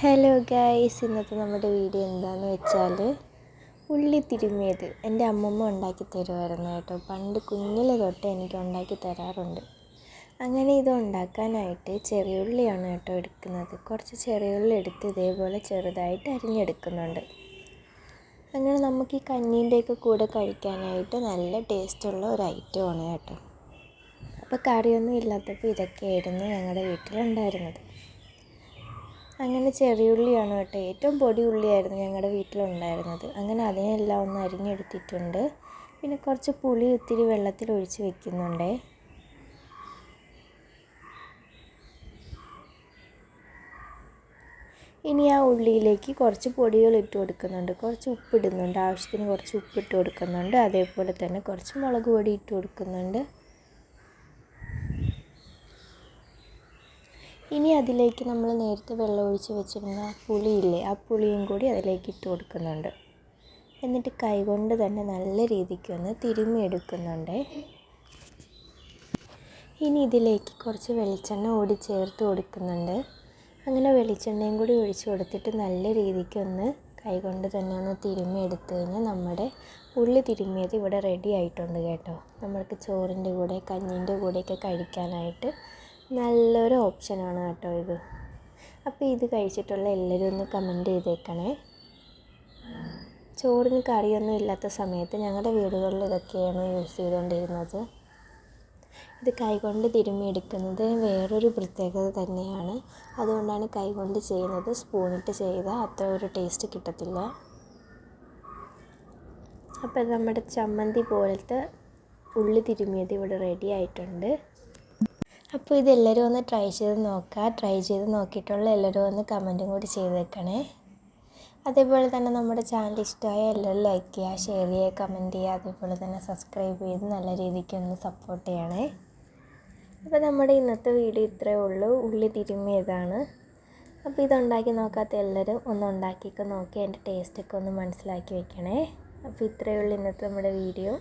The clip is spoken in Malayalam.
ഹലോ ഗൈസ് ഇന്നത്തെ നമ്മുടെ വീഡിയോ എന്താണെന്ന് വെച്ചാൽ ഉള്ളി തിരുമ്മിയത് എന്റെ അമ്മമ്മ ഉണ്ടാക്കി തരുമായിരുന്നു കേട്ടോ. പണ്ട് കുഞ്ഞിലെ തൊട്ട് എനിക്ക് ഉണ്ടാക്കി തരാറുണ്ട്. അങ്ങനെ ഇത് ഉണ്ടാക്കാനായിട്ട് ചെറിയ ഉള്ളിയാണ് കേട്ടോ എടുക്കുന്നത്. കുറച്ച് ചെറിയ ഉള്ളി എടുത്ത് ഇതേപോലെ ചെറുതായിട്ട് അരിഞ്ഞെടുക്കുന്നുണ്ട്. അങ്ങനെ നമുക്ക് ഈ കഞ്ഞീന്റെയൊക്കെ കൂടെ കഴിക്കാനായിട്ട് നല്ല ടേസ്റ്റുള്ള ഒരു ഐറ്റമാണ് കേട്ടോ. അപ്പോൾ കറിയൊന്നും ഇല്ലാത്തപ്പോൾ ഇതൊക്കെയായിരുന്നു ഞങ്ങളുടെ വീട്ടിലുണ്ടായിരുന്നത്. അങ്ങനെ ചെറിയുള്ളിയാണ് കേട്ടോ. ഏറ്റവും പൊടി ഉള്ളിയായിരുന്നു ഞങ്ങളുടെ വീട്ടിലുണ്ടായിരുന്നത്. അങ്ങനെ അതിനെല്ലാം ഒന്ന് അരിഞ്ഞെടുത്തിട്ടുണ്ട്. പിന്നെ കുറച്ച് പുളി ഇത്തിരി വെള്ളത്തിൽ ഒഴിച്ച് വെക്കുന്നുണ്ടേ. ഇനി ആ ഉള്ളിയിലേക്ക് കുറച്ച് പൊടികൾ ഇട്ട് കൊടുക്കുന്നുണ്ട്. കുറച്ച് ഉപ്പിടുന്നുണ്ട് ആവശ്യത്തിന് കുറച്ച് ഉപ്പിട്ട് കൊടുക്കുന്നുണ്ട്. അതേപോലെ തന്നെ കുറച്ച് മുളക് പൊടി ഇട്ട് കൊടുക്കുന്നുണ്ട്. ഇനി അതിലേക്ക് നമ്മൾ നേരത്തെ വെള്ളം ഒഴിച്ച് വെച്ചിരുന്ന പുളിയില്ലേ ആ പുളിയും കൂടി അതിലേക്ക് ഇട്ട് കൊടുക്കുന്നുണ്ട്. എന്നിട്ട് കൈകൊണ്ട് തന്നെ നല്ല രീതിക്ക് ഒന്ന് തിരുമ്മി എടുക്കുന്നുണ്ട്. ഇനി ഇതിലേക്ക് കുറച്ച് വെളിച്ചെണ്ണ ഓടി ചേർത്ത് കൊടുക്കുന്നുണ്ട്. അങ്ങനെ വെളിച്ചെണ്ണയും കൂടി ഒഴിച്ച് കൊടുത്തിട്ട് നല്ല രീതിക്ക് ഒന്ന് കൈകൊണ്ട് തന്നെ ഒന്ന് തിരുമ്മി എടുത്തു കഴിഞ്ഞാൽ നമ്മുടെ ഉള്ളി തിരുമ്മിയത് ഇവിടെ റെഡി ആയിട്ടുണ്ട് കേട്ടോ. നമ്മൾക്ക് ചോറിന്റെ കൂടെ കഞ്ഞീന്റെ കൂടെയൊക്കെ കഴിക്കാനായിട്ട് നല്ലൊരു ഓപ്ഷനാണ് കേട്ടോ ഇത്. അപ്പോൾ ഇത് കഴിച്ചിട്ടുള്ള എല്ലാവരും ഒന്ന് കമന്റ് ചെയ്തേക്കണേ. ചോറിന് കറിയൊന്നും ഇല്ലാത്ത സമയത്ത് ഞങ്ങളുടെ വീടുകളിൽ ഇതൊക്കെയാണ് യൂസ് ചെയ്തുകൊണ്ടിരുന്നത്. ഇത് കൈകൊണ്ട് തിരുമ്മിയെടുക്കുന്നത് വേറൊരു പ്രത്യേകത തന്നെയാണ്. അതുകൊണ്ടാണ് കൈകൊണ്ട് ചെയ്യുന്നത് സ്പൂണിട്ട് ചെയ്താൽ അത്ര ഒരു ടേസ്റ്റ് കിട്ടത്തില്ല. അപ്പോൾ നമ്മുടെ ചമ്മന്തി പോലത്തെ ഉള്ളി തിരുമ്മിയത് ഇവിടെ റെഡി ആയിട്ടുണ്ട്. അപ്പോൾ ഇത് എല്ലാവരും ഒന്ന് ട്രൈ ചെയ്ത് നോക്കുക ട്രൈ ചെയ്ത് നോക്കിയിട്ടുള്ള എല്ലാവരും ഒന്ന് കമന്റും കൂടി ചെയ്തേക്കണേ അതേപോലെ തന്നെ നമ്മുടെ ചാനൽ ഇഷ്ടമായ എല്ലാവരും ലൈക്ക് ചെയ്യുക ഷെയർ ചെയ്യുക കമന്റ് ചെയ്യുക അതേപോലെ തന്നെ സബ്സ്ക്രൈബ് ചെയ്ത് നല്ല രീതിക്ക് ഒന്ന് സപ്പോർട്ട് ചെയ്യണേ. അപ്പോൾ നമ്മുടെ ഇന്നത്തെ വീഡിയോ ഇത്രയേ ഉള്ളൂ. ഉള്ളി തിരുമ്മിയതാണ്. അപ്പോൾ ഇതുണ്ടാക്കി നോക്കാത്ത എല്ലാവരും ഒന്ന് ഉണ്ടാക്കിയൊക്കെ നോക്കി അതിന്റെ ടേസ്റ്റൊക്കെ ഒന്ന് മനസ്സിലാക്കി വെക്കണേ. അപ്പോൾ ഇത്രയേ ഉള്ളൂ ഇന്നത്തെ നമ്മുടെ വീഡിയോ